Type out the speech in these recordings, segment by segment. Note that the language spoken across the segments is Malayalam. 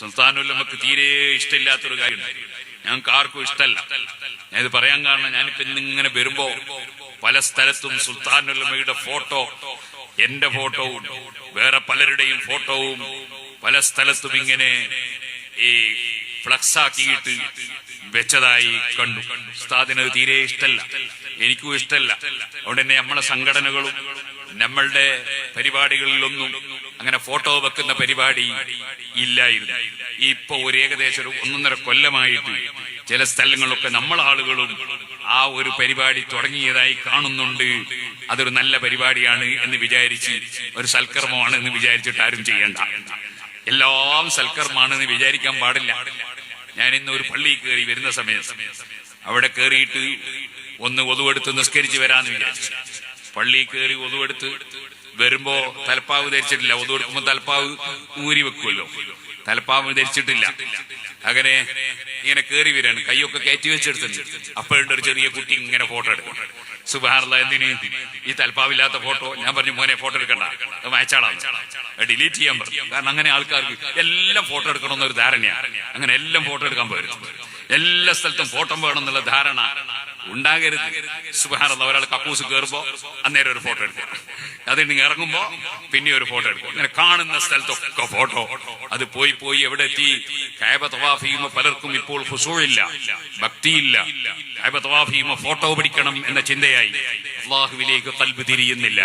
സുൽത്താനുല്ലമക്ക് തീരെ ഇഷ്ടമില്ലാത്തൊരു കാര്യം. ഞങ്ങൾക്ക് ആർക്കും ഇഷ്ടമല്ല. ഞാൻ ഇത് പറയാൻ കാരണം ഞാനിപ്പോ ഇന്നിങ്ങനെ വരുമ്പോ പല സ്ഥലത്തും സുൽത്താനുല്ലമയുടെ ഫോട്ടോ എന്റെ ഫോട്ടോവും വേറെ പലരുടെയും ഫോട്ടോവും പല സ്ഥലത്തും ഇങ്ങനെ ഈ ഫ്ലക്സ് ആക്കിയിട്ട് വെച്ചതായി കണ്ടു. ഉസ്താദിന് തീരെ ഇഷ്ടമല്ല. എനിക്കും ഇഷ്ടമല്ല. അതുകൊണ്ട് തന്നെ നമ്മളെ സംഘടനകളും നമ്മളുടെ പരിപാടികളിലൊന്നും അങ്ങനെ ഫോട്ടോ വെക്കുന്ന പരിപാടി ഇല്ലായിരുന്നു. ഇപ്പൊ ഒരു ഏകദേശം ഒരു ഒന്നൊന്നര കൊല്ലമായിട്ട് ചില സ്ഥലങ്ങളിലൊക്കെ നമ്മൾ ആളുകളും ആ ഒരു പരിപാടി തുടങ്ങിയതായി കാണുന്നുണ്ട്. അതൊരു നല്ല പരിപാടിയാണ് എന്ന് വിചാരിച്ച് ഒരു സൽക്കർമ്മമാണ് എന്ന് വിചാരിച്ചിട്ട് ആരും ചെയ്യണ്ട. എല്ലാം സൽക്കർമാണെന്ന് വിചാരിക്കാൻ പാടില്ല. ഞാൻ ഇന്ന് ഒരു പള്ളിയിൽ കയറി വരുന്ന സമയത്ത് അവിടെ കയറിയിട്ട് ഒന്ന് ഒതുവെടുത്ത് നിസ്കരിച്ച് വരാന്ന് വിചാരിച്ചു. പള്ളിയിൽ കയറി ഒതുവെടുത്ത് വരുമ്പോ തലപ്പാവ് ധരിച്ചിട്ടില്ല. ഒതുവെടുക്കുമ്പോ തലപ്പാവ് ഊരി വെക്കുമല്ലോ തലപ്പാവ് ധരിച്ചിട്ടില്ല. അങ്ങനെ ഇങ്ങനെ കയറി വരാണ്. കൈയൊക്കെ കയറ്റി വെച്ചെടുത്തിട്ടുണ്ട്. അപ്പോഴുണ്ട് ഒരു ചെറിയ കുട്ടി ഇങ്ങനെ ഫോട്ടോ എടുക്കും. സുബാനുള്ള എന്തിന്? ഈ തലപ്പാവില്ലാത്ത ഫോട്ടോ ഞാൻ പറഞ്ഞു മോനെ ഫോട്ടോ എടുക്കണ്ട. അത് വായിച്ചാളാണ് ഡിലീറ്റ് ചെയ്യാൻ പറഞ്ഞു. കാരണം അങ്ങനെ ആൾക്കാർക്ക് എല്ലാം ഫോട്ടോ എടുക്കണം ഒരു ധാരണയാണ് അങ്ങനെ എല്ലാം ഫോട്ടോ എടുക്കാൻ പോരും എല്ലാ സ്ഥലത്തും ഫോട്ടോ വേണം എന്നുള്ള ധാരണ ഉണ്ടാകരുത്. സുബാറല്ല ഒരാൾ കക്കൂസ് കയറുമ്പോ അന്നേരം ഒരു ഫോട്ടോ എടുക്കുക അത് നിങ്ങൾ ഇറങ്ങുമ്പോ പിന്നെ ഒരു ഫോട്ടോ എടുക്കും. അങ്ങനെ കാണുന്ന സ്ഥലത്തൊക്കെ ഫോട്ടോ അത് പോയി പോയി എവിടെ എത്തി? കായബ തവാഫ് ചെയ്യുമ്പോ പലർക്കും ഇപ്പോൾ ഹുസൂഴില്ല ഭക്തിയില്ല. കായബ തവാഫ് ഫോട്ടോ പിടിക്കണം എന്ന ചിന്തയായി. അള്ളാഹുവിലേക്ക് കൽബ് തിരിയുന്നില്ല.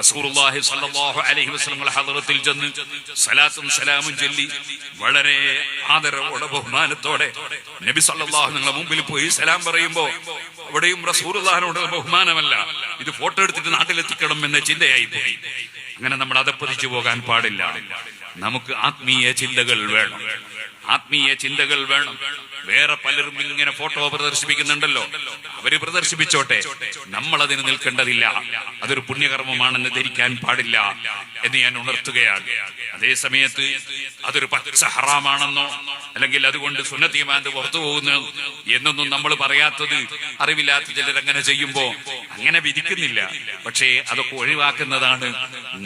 റസൂലുള്ളാഹി സല്ലല്ലാഹു അലൈഹി വസല്ലം ഹദറത്തിൽ ചെന്ന് സലാത്തും സലാമും ചൊല്ലി വളരെ ആദരവോടെ ബഹുമാനത്തോടെ നബി സല്ലല്ലാഹു നിങ്ങളുടെ മുമ്പിൽ പോയി സലാം പറയുമ്പോ അവിടെയും റസൂലുള്ളാഹിനോട് ബഹുമാനമല്ല. ഇത് ഫോട്ടോ എടുത്തിട്ട് നാട്ടിലെത്തിക്കണം എന്ന ചിന്തയായി പോയി അങ്ങനെ നമ്മൾ അതപ്പതിച്ചു പോകാൻ പാടില്ല. നമുക്ക് ആത്മീയ ചിന്തകൾ വേണം. ആത്മീയ ചിന്തകൾ വേണം. വേറെ പലരും ഇങ്ങനെ ഫോട്ടോ പ്രദർശിപ്പിക്കുന്നുണ്ടല്ലോ. അവർ പ്രദർശിപ്പിച്ചോട്ടെ. നമ്മൾ അതിന് നിൽക്കേണ്ടതില്ല. അതൊരു പുണ്യകർമ്മമാണെന്ന് ധരിക്കാൻ പാടില്ല എന്ന് ഞാൻ ഉണർത്തുകയാണ്. അതേ സമയത്ത് അതൊരു പച്ച ഹറാമാണെന്നോ അല്ലെങ്കിൽ അതുകൊണ്ട് സുന്നത്തിമാന്ത് പുറത്തു പോകുന്നു എന്നൊന്നും നമ്മൾ പറയാത്തത് അറിവില്ലാത്ത ചിലർ അങ്ങനെ ചെയ്യുമ്പോ അങ്ങനെ വിധിക്കുന്നില്ല. പക്ഷേ അതൊക്കെ ഒഴിവാക്കുന്നതാണ്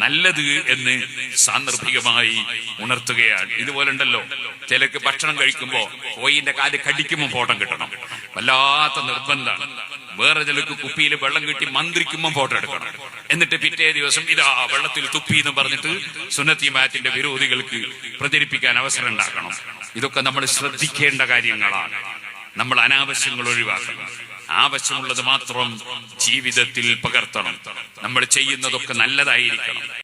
നല്ലത് എന്ന് സാന്ദർഭികമായി ഉണർത്തുകയാണ്. ഇതുപോലെ ഉണ്ടല്ലോ ചിലർക്ക് ഭക്ഷണം കഴിക്കുമ്പോ കോയിന്റെ കാൽ കടിക്കുമ്പോൾ ഫോട്ടോ കിട്ടണം. വല്ലാത്ത നിർബന്ധമാണ്. വേറെ ചിലക്ക് കുപ്പിയിൽ വെള്ളം കിട്ടി മന്ത്രിക്കുമ്പോൾ ഫോട്ടോ എടുക്കണം. എന്നിട്ട് പിറ്റേ ദിവസം ഇതാ വെള്ളത്തിൽ തുപ്പി എന്ന് പറഞ്ഞിട്ട് സുന്നത്തി മാറ്റിന്റെ വിരോധികൾക്ക് പ്രചരിപ്പിക്കാൻ അവസരം ഉണ്ടാക്കണം. ഇതൊക്കെ നമ്മൾ ശ്രദ്ധിക്കേണ്ട കാര്യങ്ങളാണ്. നമ്മൾ അനാവശ്യങ്ങൾ ഒഴിവാക്കണം. ആവശ്യമുള്ളത് മാത്രം ജീവിതത്തിൽ പകർത്തണം. നമ്മൾ ചെയ്യുന്നതൊക്കെ നല്ലതായിരിക്കണം.